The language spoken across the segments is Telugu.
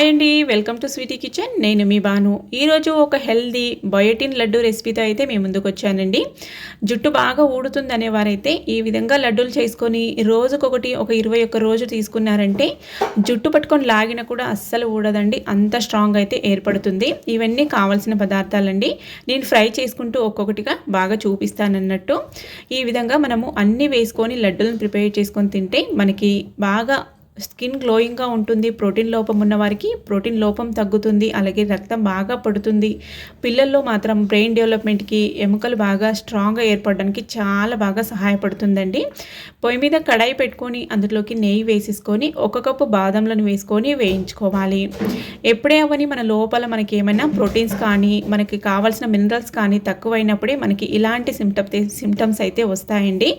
హాయ్ అండి వెల్కమ్ టు స్వీటీ కిచెన్. నేను మీ బాను. ఈరోజు ఒక హెల్దీ బయోటిన్ లడ్డు రెసిపీతో అయితే మేము ముందుకు వచ్చానండి. జుట్టు బాగా ఊడుతుంది అనేవారైతే ఈ విధంగా లడ్డూలు చేసుకొని రోజుకొకటి ఒక ఇరవై ఒక్క రోజు తీసుకున్నారంటే జుట్టు పట్టుకొని లాగిన కూడా అస్సలు ఊడదండి. అంత స్ట్రాంగ్ అయితే ఏర్పడుతుంది. ఇవన్నీ కావాల్సిన పదార్థాలండి. నేను ఫ్రై చేసుకుంటూ ఒక్కొక్కటిగా బాగా చూపిస్తానన్నట్టు. ఈ విధంగా మనము అన్నీ వేసుకొని లడ్డూలను ప్రిపేర్ చేసుకొని తింటే మనకి బాగా స్కిన్ గ్లోయింగ్గా ఉంటుంది ప్రోటీన్ లోపం ఉన్న వారికి ప్రోటీన్ లోపం తగ్గుతుంది అలాగే రక్తం బాగా పడుతుంది. పిల్లల్లో మాత్రం బ్రెయిన్ డెవలప్మెంట్కి ఎముకలు బాగా స్ట్రాంగ్గా ఏర్పడడానికి చాలా బాగా సహాయపడుతుందండి. పొయ్యి మీద కడాయి పెట్టుకొని అందులోకి నెయ్యి వేసేసుకొని ఒక కప్పు బాదంలను వేసుకొని వేయించుకోవాలి. ఎప్పుడే అవని మన లోపల మనకి ఏమైనా ప్రోటీన్స్ కానీ మనకి కావాల్సిన మినరల్స్ కానీ తక్కువైనప్పుడే మనకి ఇలాంటి సిమ్టమ్ సిమ్టమ్స్ అయితే వస్తాయండి.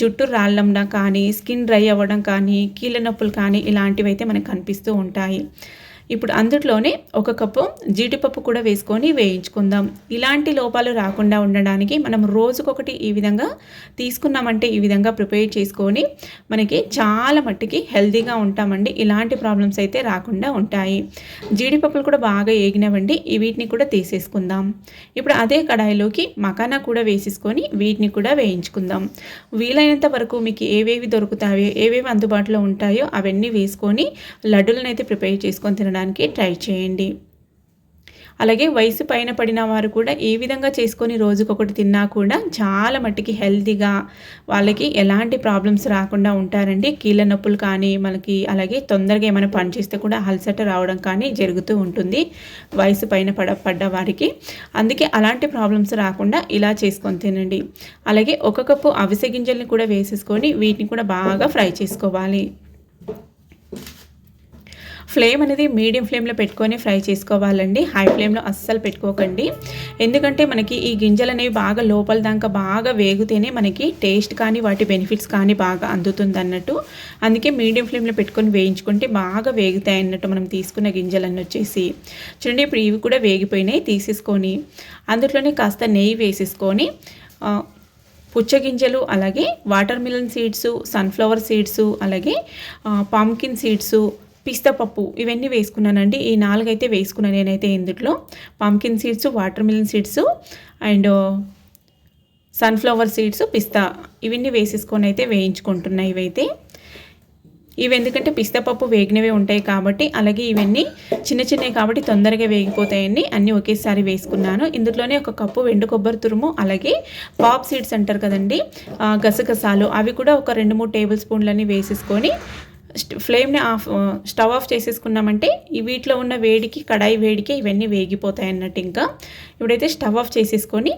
జుట్టు రాళ్ళండా కానీ స్కిన్ డ్రై అవ్వడం కానీ కీళ్ళ నొప్పులు కానీ ఇలాంటివి అయితే మనకు కనిపిస్తూ ఉంటాయి. ఇప్పుడు అందుట్లోనే ఒక కప్పు జీడిపప్పు కూడా వేసుకొని వేయించుకుందాం. ఇలాంటి లోపాలు రాకుండా ఉండడానికి మనం రోజుకొకటి ఈ విధంగా తీసుకున్నామంటే ఈ విధంగా ప్రిపేర్ చేసుకొని మనకి చాలా మట్టికి హెల్తీగా ఉంటామండి. ఇలాంటి ప్రాబ్లమ్స్ అయితే రాకుండా ఉంటాయి. జీడిపప్పులు కూడా బాగా ఏగినవండి. వీటిని కూడా తీసేసుకుందాం. ఇప్పుడు అదే కడాయిలోకి మకానా కూడా వేసేసుకొని వీటిని కూడా వేయించుకుందాం. వీలైనంత వరకు మీకు ఏవేవి దొరుకుతాయో ఏవేవి అందుబాటులో ఉంటాయో అవన్నీ వేసుకొని లడ్డులను అయితే ప్రిపేర్ చేసుకొని తినడానికి చేసుకోవడానికి ట్రై చేయండి. అలాగే వయసు పైన పడిన వారు కూడా ఏ విధంగా చేసుకొని రోజుకొకటి తిన్నా కూడా చాలా మట్టికి హెల్తీగా వాళ్ళకి ఎలాంటి ప్రాబ్లమ్స్ రాకుండా ఉంటారండి. కీళ్ళ నొప్పులు కానీ మనకి అలాగే తొందరగా ఏమైనా పనిచేస్తే కూడా అలసట రావడం కానీ జరుగుతూ ఉంటుంది వయసు పైన పడ పడ్డ వారికి. అందుకే అలాంటి ప్రాబ్లమ్స్ రాకుండా ఇలా చేసుకొని తినండి. అలాగే ఒక కప్పు అవిసె గింజల్ని కూడా వేసేసుకొని వీటిని కూడా బాగా ఫ్రై చేసుకోవాలి. ఫ్లేమ్ అనేది మీడియం ఫ్లేమ్లో పెట్టుకొని ఫ్రై చేసుకోవాలండి. హై ఫ్లేమ్లో అస్సలు పెట్టుకోకండి. ఎందుకంటే మనకి ఈ గింజలు అనేవి బాగా లోపల దాకా బాగా వేగితేనే మనకి టేస్ట్ కానీ వాటి బెనిఫిట్స్ కానీ బాగా అందుతుంది అన్నట్టు. అందుకే మీడియం ఫ్లేమ్లో పెట్టుకొని వేయించుకుంటే బాగా వేగుతాయి అన్నట్టు మనం తీసుకున్న గింజలన్నీ వచ్చేసి. చూడండి ఇప్పుడు ఇవి కూడా వేగిపోయినాయి తీసేసుకొని అందులోనే కాస్త నెయ్యి వేసేసుకొని పుచ్చగింజలు అలాగే watermelon seeds sunflower seeds అలాగే పాంకిన్ సీడ్స్ పిస్తా పప్పు ఇవన్నీ వేసుకున్నానండి. ఈ నాలుగైతే వేసుకున్నాను నేనైతే ఇందులో pumpkin seeds watermelon seeds and sunflower seeds పిస్తా ఇవన్నీ వేసేసుకొని అయితే వేయించుకుంటున్నాయి ఇవైతే. ఇవి ఎందుకంటే పిస్తాపప్పు వేగినవి వేగినవే ఉంటాయి కాబట్టి అలాగే ఇవన్నీ చిన్న చిన్నవి కాబట్టి తొందరగా వేగిపోతాయని అన్నీ ఒకేసారి వేసుకున్నాను. ఇందులోనే ఒక కప్పు వెండు కొబ్బరి తురుము అలాగే పాప్ సీడ్స్ అంటారు కదండి గసగసాలు అవి కూడా ఒక రెండు మూడు టేబుల్ స్పూన్లన్నీ వేసేసుకొని ఫ్లేమ్ని ఆఫ్ స్టవ్ ఆఫ్ చేసేసుకున్నామంటే ఈ వీటిలో ఉన్న వేడికి కడాయి వేడికి ఇవన్నీ వేగిపోతాయి అన్నట్టు ఇంకా. ఇప్పుడైతే స్టవ్ ఆఫ్ చేసేసుకొని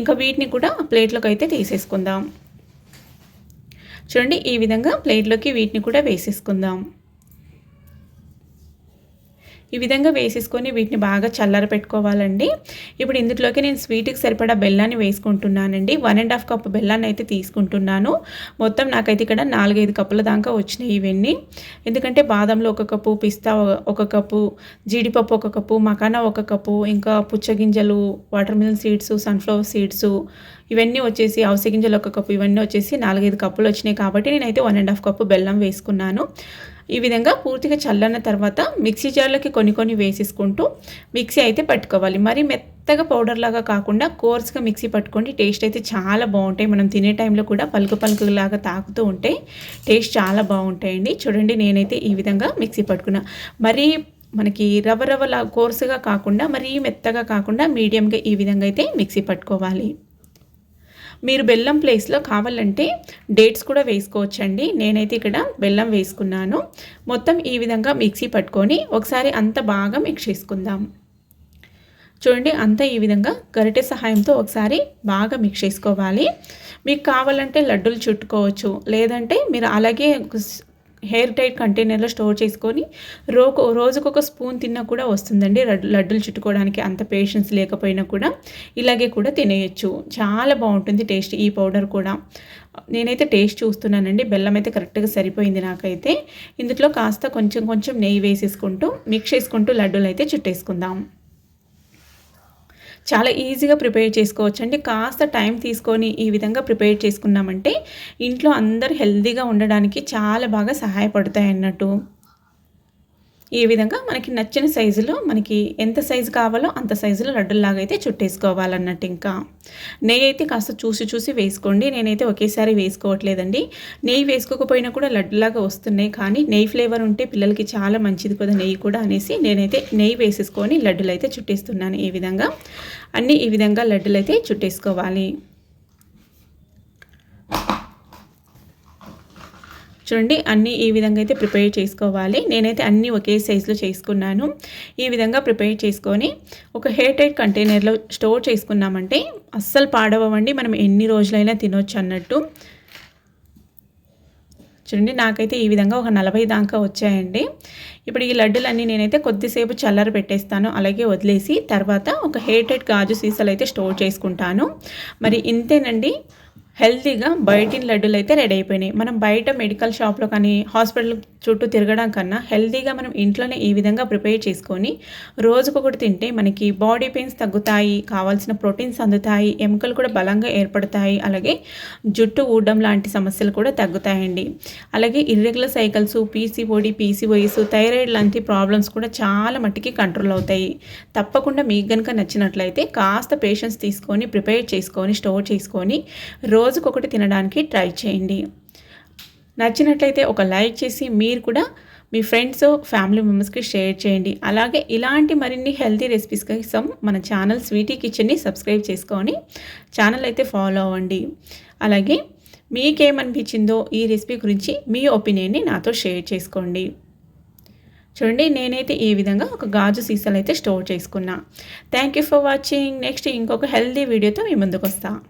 ఇంకా వీటిని కూడా ప్లేట్లోకి అయితే తీసేసుకుందాం. చూడండి ఈ విధంగా ప్లేట్లోకి వీటిని కూడా వేసేసుకుందాం. ఈ విధంగా వేసేసుకొని వీటిని బాగా చల్లర పెట్టుకోవాలండి. ఇప్పుడు ఇందులోకి నేను స్వీట్కి సరిపడా బెల్లాన్ని వేసుకుంటున్నానండి. వన్ అండ్ హాఫ్ కప్ బెల్లాన్ని అయితే తీసుకుంటున్నాను. మొత్తం నాకైతే ఇక్కడ నాలుగైదు కప్పుల దాకా వచ్చినాయి ఇవన్నీ. ఎందుకంటే బాదంలో ఒక కప్పు పిస్తా ఒక కప్పు జీడిపప్పు ఒక కప్పు మకానా ఒక కప్పు ఇంకా పుచ్చగింజలు watermelon seeds sunflower seeds ఇవన్నీ వచ్చేసి అవసర గింజలు ఒక కప్పు ఇవన్నీ వచ్చేసి నాలుగైదు కప్పులు వచ్చినాయి కాబట్టి నేనైతే వన్ అండ్ హాఫ్ కప్పు బెల్లం వేసుకున్నాను. ఈ విధంగా పూర్తిగా చల్లన్న తర్వాత మిక్సీ జార్లోకి కొన్ని కొన్ని వేసేసుకుంటూ మిక్సీ అయితే పట్టుకోవాలి. మరి మెత్తగా పౌడర్ లాగా కాకుండా కోర్స్గా మిక్సీ పట్టుకోండి. టేస్ట్ అయితే చాలా బాగుంటాయి. మనం తినే టైంలో కూడా పలుకు పలుకులాగా తాకుతూ ఉంటే టేస్ట్ చాలా బాగుంటాయండి. చూడండి నేనైతే ఈ విధంగా మిక్సీ పట్టుకున్నా. మరీ మనకి రవ్వ రవ్వలా కోర్సుగా కాకుండా మరీ మెత్తగా కాకుండా మీడియంగా ఈ విధంగా అయితే మిక్సీ పట్టుకోవాలి. మీరు బెల్లం ప్లేస్లో కావాలంటే డేట్స్ కూడా వేసుకోవచ్చండి. నేనైతే ఇక్కడ బెల్లం వేసుకున్నాను. మొత్తం ఈ విధంగా మిక్సీ పట్టుకొని ఒకసారి అంత బాగా మిక్స్ చేసుకుందాం. చూడండి అంతా ఈ విధంగా గరిటె సహాయంతో ఒకసారి బాగా మిక్స్ చేసుకోవాలి. మీకు కావాలంటే లడ్డూలు చుట్టుకోవచ్చు. లేదంటే మీరు అలాగే హెయిర్ టైట్ కంటైనర్లో స్టోర్ చేసుకొని రోజు రోజుకొక స్పూన్ తిన్నా కూడా వస్తుందండి. లడ్డులు చుట్టుకోవడానికి అంత పేషెన్స్ లేకపోయినా కూడా ఇలాగే కూడా తినేయచ్చు. చాలా బాగుంటుంది టేస్ట్ ఈ పౌడర్ కూడా. నేనైతే టేస్ట్ చూస్తున్నానండి. బెల్లం అయితే కరెక్ట్గా సరిపోయింది నాకైతే. ఇందులో కాస్త కొంచెం కొంచెం నెయ్యి వేసేసుకుంటూ మిక్స్ చేసుకుంటూ లడ్డూలు అయితే చుట్టేసుకుందాం. చాలా ఈజీగా ప్రిపేర్ చేసుకోవచ్చు అండి కాస్త టైం తీసుకొని ఈ విధంగా ప్రిపేర్ చేసుకున్నామంటే ఇంట్లో అందరు హెల్తీగా ఉండడానికి చాలా బాగా సహాయపడతాయి అన్నట్టు ఈ విధంగా మనకి నచ్చిన సైజులో మనకి ఎంత సైజు కావాలో అంత సైజులో లడ్డుల్లాగా అయితే చుట్టేసుకోవాలన్నట్టు ఇంకా. నెయ్యి అయితే కాస్త చూసి చూసి వేసుకోండి. నేనైతే ఒకేసారి వేసుకోవట్లేదండి. నెయ్యి వేసుకోకపోయినా కూడా లడ్డులాగా వస్తున్నాయి. కానీ నెయ్యి ఫ్లేవర్ ఉంటే పిల్లలకి చాలా మంచిది కదా నెయ్యి కూడా అనేసి నేనైతే నెయ్యి వేసేసుకొని లడ్డులు అయితే చుట్టేస్తున్నాను ఈ విధంగా. అన్నీ ఈ విధంగా లడ్డులు అయితే చుట్టేసుకోవాలి. చూడండి అన్నీ ఈ విధంగా అయితే ప్రిపేర్ చేసుకోవాలి. నేనైతే అన్నీ ఒకే సైజులో చేసుకున్నాను. ఈ విధంగా ప్రిపేర్ చేసుకొని ఒక హెయిర్ టైట్ కంటైనర్లో స్టోర్ చేసుకున్నామంటే అస్సలు పాడవండి మనం ఎన్ని రోజులైనా తినొచ్చు అన్నట్టు. చూడండి నాకైతే ఈ విధంగా ఒక నలభై దాకా వచ్చాయండి. ఇప్పుడు ఈ లడ్డులన్నీ నేనైతే కొద్దిసేపు చల్లర పెట్టేస్తాను. అలాగే వదిలేసి తర్వాత ఒక హెయిర్ టైట్ గాజు సీసాలు అయితే స్టోర్ చేసుకుంటాను. మరి ఇంతేనండి. హెల్తీగా బయటిన లడ్డూలు అయితే రెడీ అయిపోయినాయి. మనం బయట మెడికల్ షాప్లో కానీ హాస్పిటల్ చుట్టూ తిరగడం కన్నా హెల్తీగా మనం ఇంట్లోనే ఈ విధంగా ప్రిపేర్ చేసుకొని రోజుకొకటి తింటే మనకి బాడీ పెయిన్స్ తగ్గుతాయి కావాల్సిన ప్రోటీన్స్ అందుతాయి ఎముకలు కూడా బలంగా ఏర్పడతాయి అలాగే జుట్టు ఊడడం లాంటి సమస్యలు కూడా తగ్గుతాయండి. అలాగే irregular cycles PCOD PCOS thyroid లాంటి ప్రాబ్లమ్స్ కూడా చాలా మట్టికి కంట్రోల్ అవుతాయి. తప్పకుండా మీకు కనుక నచ్చినట్లయితే కాస్త పేషెన్స్ తీసుకొని ప్రిపేర్ చేసుకొని స్టోర్ చేసుకొని రోజు రోజుకొకటి తినడానికి ట్రై చేయండి. నచ్చినట్లయితే ఒక లైక్ చేసి మీరు కూడా మీ ఫ్రెండ్స్ ఫ్యామిలీ మెంబర్స్కి షేర్ చేయండి. అలాగే ఇలాంటి మరిన్ని హెల్తీ రెసిపీస్ కోసం మన ఛానల్ స్వీటీ కిచెన్ని సబ్స్క్రైబ్ చేసుకొని ఛానల్ అయితే ఫాలో అవ్వండి. అలాగే మీకేమనిపించిందో ఈ రెసిపీ గురించి మీ ఒపీనియన్ని నాతో షేర్ చేసుకోండి. చూడండి నేనైతే ఈ విధంగా ఒక గాజు సీసాలు అయితే స్టోర్ చేసుకున్నా. Thank you for watching. Next ఇంకొక హెల్తీ వీడియోతో మీ ముందుకు వస్తాను